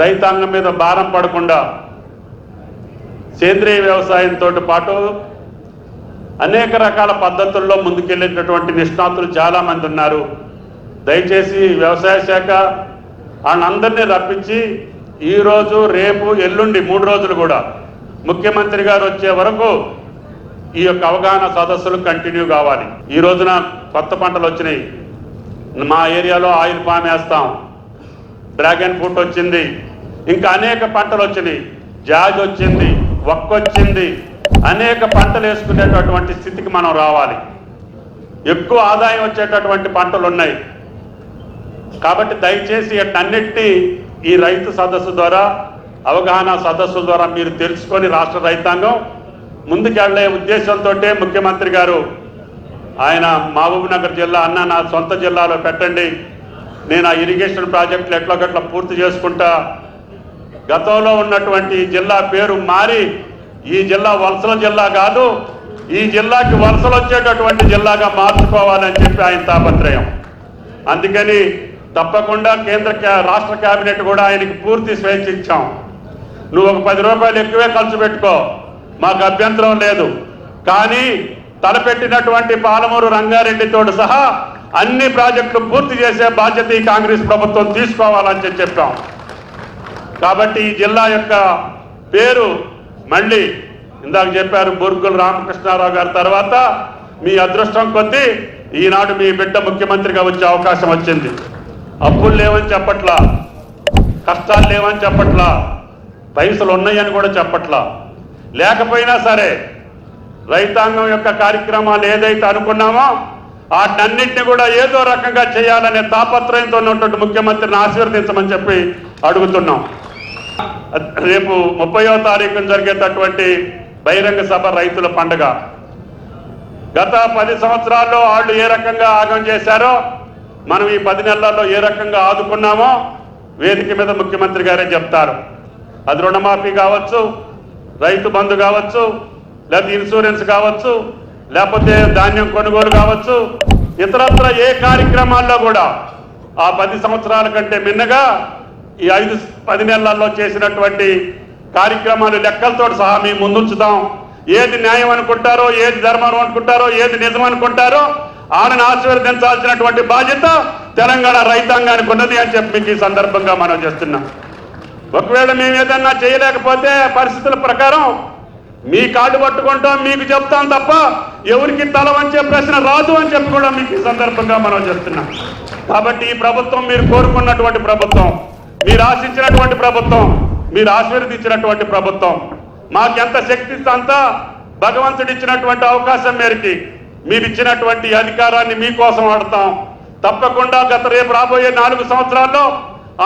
రైతాంగం మీద భారం పడకుండా సేంద్రియ వ్యవసాయంతో పాటు అనేక రకాల పద్ధతుల్లో ముందుకెళ్ళేటటువంటి నిష్ణాతులు చాలామంది ఉన్నారు. దయచేసి వ్యవసాయ శాఖ వాళ్ళందరినీ రప్పించి ఈరోజు రేపు ఎల్లుండి మూడు రోజులు కూడా ముఖ్యమంత్రి గారు వచ్చే వరకు ఈ యొక్క అవగాహన సదస్సులు కంటిన్యూ కావాలి. ఈ రోజున కొత్త పంటలు వచ్చినాయి. మా ఏరియాలో ఆయిల్ పామ్ వేస్తాం. డ్రాగన్ ఫ్రూట్ వచ్చింది. ఇంకా అనేక పంటలు వచ్చినాయి. జాజ్ వచ్చింది వక్కొచ్చింది అనేక పంటలు వేసుకునేటటువంటి స్థితికి మనం రావాలి. ఎక్కువ ఆదాయం వచ్చేటటువంటి పంటలు ఉన్నాయి. కాబట్టి దయచేసి అన్నిటినీ ఈ రైతు సదస్సు ద్వారా అవగాహన సదస్సు ద్వారా మీరు తెలుసుకొని రాష్ట్ర రైతాంగం ముందుకెళ్ళే ఉద్దేశంతో ముఖ్యమంత్రి గారు ఆయన మహబూబ్నగర్ జిల్లా అన్న నా సొంత జిల్లాలో పెట్టండి. నేను ఆ ఇరిగేషన్ ప్రాజెక్టులు ఎట్లొకట్లా పూర్తి చేసుకుంటా గతంలో ఉన్నటువంటి జిల్లా పేరు మారి ఈ జిల్లా వలసల జిల్లా కాదు ఈ జిల్లాకి వలసలు వచ్చేటటువంటి జిల్లాగా మార్చుకోవాలని చెప్పి ఆయన తాపత్రయం. అందుకని తప్పకుండా కేంద్ర రాష్ట్ర కేబినెట్ కూడా ఆయనకి పూర్తి స్వేచ్ఛ ఇచ్చాం. నువ్వు ఒక పది రూపాయలు ఎక్కువే ఖర్చు పెట్టుకో మాకు అభ్యంతరం లేదు. కానీ తలపెట్టినటువంటి పాలమూరు రంగారెడ్డితో సహా అన్ని ప్రాజెక్టులు పూర్తి చేసే బాధ్యత ఈ కాంగ్రెస్ ప్రభుత్వం తీసుకోవాలని చెప్పాం కాబట్టి ఈ జిల్లా యొక్క పేరు మళ్ళీ ఇందాక చెప్పారు బూర్గుల రామకృష్ణారావు గారి తర్వాత మీ అదృష్టం కొద్దీ ఈనాడు మీ బిడ్డ ముఖ్యమంత్రిగా వచ్చే అవకాశం వచ్చింది. అప్పులు లేవని చెప్పట్లా కష్టాలు లేవని చెప్పట్లా పైసలు ఉన్నాయని కూడా చెప్పట్లా. లేకపోయినా సరే రైతాంగం యొక్క కార్యక్రమాలు ఏదైతే అనుకున్నామో వాటన్నింటినీ కూడా ఏదో రకంగా చేయాలనే తాపత్రయంతో ఉన్నటువంటి ముఖ్యమంత్రిని ఆశీర్వదించమని చెప్పి అడుగుతున్నాం. రేపు ముప్పయో తారీఖున జరిగేటటువంటి బహిరంగ సభ రైతుల పండుగ. గత పది సంవత్సరాల్లో వాళ్ళు ఏ రకంగా ఆగం చేశారో మనం ఈ పది నెలల్లో ఏ రకంగా ఆదుకున్నామో వేదిక మీద ముఖ్యమంత్రి గారే చెప్తారు. అది రుణమాఫీ కావచ్చు రైతు బంధు కావచ్చు లేకపోతే ఇన్సూరెన్స్ కావచ్చు లేకపోతే ధాన్యం కొనుగోలు కావచ్చు ఇతరత్ర ఏ కార్యక్రమాల్లో కూడా ఆ పది సంవత్సరాల కంటే మిన్నగా ఈ ఐదు పది నెలల్లో చేసినటువంటి కార్యక్రమాలు లెక్కలతో సహా మేము ముందుంచుతాం. ఏది న్యాయం అనుకుంటారో ఏది ధర్మం అనుకుంటారో ఏది నిజం అనుకుంటారో ఆమెను ఆశీర్వదించాల్సినటువంటి బాధ్యత తెలంగాణ రైతాంగానికి ఉన్నది అని చెప్పి మీకు ఈ సందర్భంగా మనం చేస్తున్నాం. ఒకవేళ మేము ఏదన్నా చేయలేకపోతే పరిస్థితుల ప్రకారం మీ కార్డు పట్టుకుంటాం మీకు చెప్తాం తప్ప ఎవరికి తల వంచే ప్రశ్న రాదు అని చెప్పి కూడా మీకు ఈ సందర్భంగా మనం చెప్తున్నాం. కాబట్టి ఈ ప్రభుత్వం మీరు కోరుకున్నటువంటి ప్రభుత్వం మీరు ఆశించినటువంటి ప్రభుత్వం మీరు ఆశీర్వదించినటువంటి ప్రభుత్వం. మాకెంత శక్తి ఇస్తే అంత భగవంతుడు ఇచ్చినటువంటి అవకాశం మేరకి మీరు ఇచ్చినటువంటి అధికారాన్ని మీకోసం ఆడతాం తప్పకుండా గత రేపు రాబోయే నాలుగు సంవత్సరాల్లో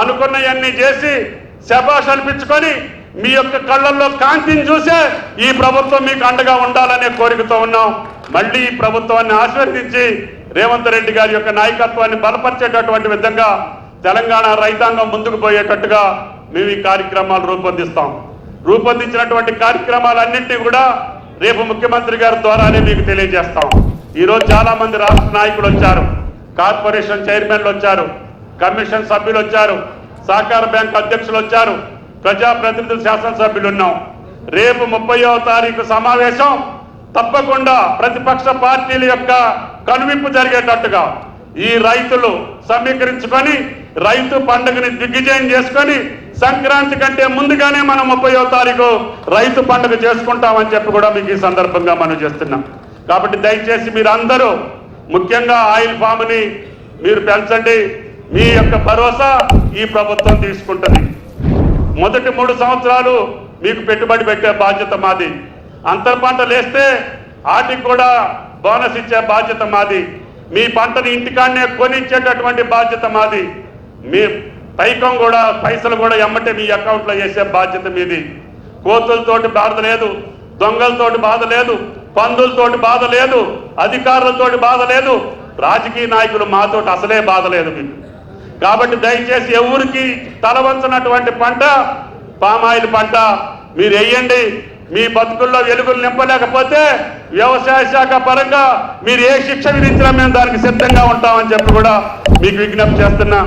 అనుకున్నవన్నీ చేసి శబాష్ అనిపించుకొని మీ యొక్క కళ్ళల్లో కాంతిని చూసే ఈ ప్రభుత్వం మీకు అండగా ఉండాలనే కోరికతో ఉన్నాం. మళ్ళీ ఈ ప్రభుత్వాన్ని ఆశీర్వదించి రేవంత్ రెడ్డి గారి యొక్క నాయకత్వాన్ని బలపరిచేటటువంటి విధంగా తెలంగాణ రైతాంగం ముందుకు పోయేటట్టుగా మేము ఈ కార్యక్రమాలు రూపొందిస్తాం. రూపొందించినటువంటి కార్యక్రమాలన్నింటినీ కూడా రేపు ముఖ్యమంత్రి గారి ద్వారానే మీకు తెలియజేస్తాం. ఈరోజు చాలా మంది రాష్ట్ర నాయకులు వచ్చారు. కార్పొరేషన్ చైర్మన్లు వచ్చారు. కమిషన్ సభ్యులు వచ్చారు. సహకార బ్యాంక్ అధ్యక్షులు వచ్చారు. ప్రజాప్రతినిధులు శాసనసభ్యులు ఉన్నాం రేపు ముప్పయో తారీఖు సమావేశం. తప్పకుండా ప్రతిపక్ష పార్టీల యొక్క కనువింపు జరిగేటట్టుగా ఈ రైతులు సమీకరించుకొని రైతు పండుగని దిగ్విజయం చేసుకొని సంక్రాంతి కంటే ముందుగానే మనం ముప్పయో తారీఖు రైతు పండుగ చేసుకుంటామని చెప్పి కూడా మీకు ఈ సందర్భంగా మనం చేస్తున్నాం. కాబట్టి దయచేసి మీరందరూ ముఖ్యంగా ఆయిల్ ఫామ్ని మీరు పెంచండి. మీ యొక్క భరోసా ఈ ప్రభుత్వం తీసుకుంటుంది. మొదటి మూడు సంవత్సరాలు మీకు పెట్టుబడి పెట్టే బాధ్యత మాది. అంతర్ పంటలు వేస్తే వాటికి కూడా బోనస్ ఇచ్చే బాధ్యత మాది. మీ పంటని ఇంటికాడనే కొనిచ్చేటటువంటి బాధ్యత మాది. మీ పైకం కూడా పైసలు కూడా ఎమ్మటే మీ అకౌంట్లో వేసే బాధ్యత మీది. కోతులతోటి బాధ లేదు దొంగలతోటి బాధ లేదు పందులతోటి బాధ లేదు అధికారులతోటి బాధ లేదు. రాజకీయ నాయకులు మాతోటి అసలే బాధ లేదు మీకు. కాబట్టి దయచేసి ఎవరికి తలవంచనటువంటి పంట పామాయిల్ పంట మీరు వేయండి. మీ బతుకుల్లో వెలుగులు నింపలేకపోతే వ్యవసాయ శాఖ పరంగా మీరు ఏ శిక్ష విధించినా మేము దానికి సిద్ధంగా ఉంటామని చెప్పి కూడా మీకు విజ్ఞప్తి చేస్తున్నా.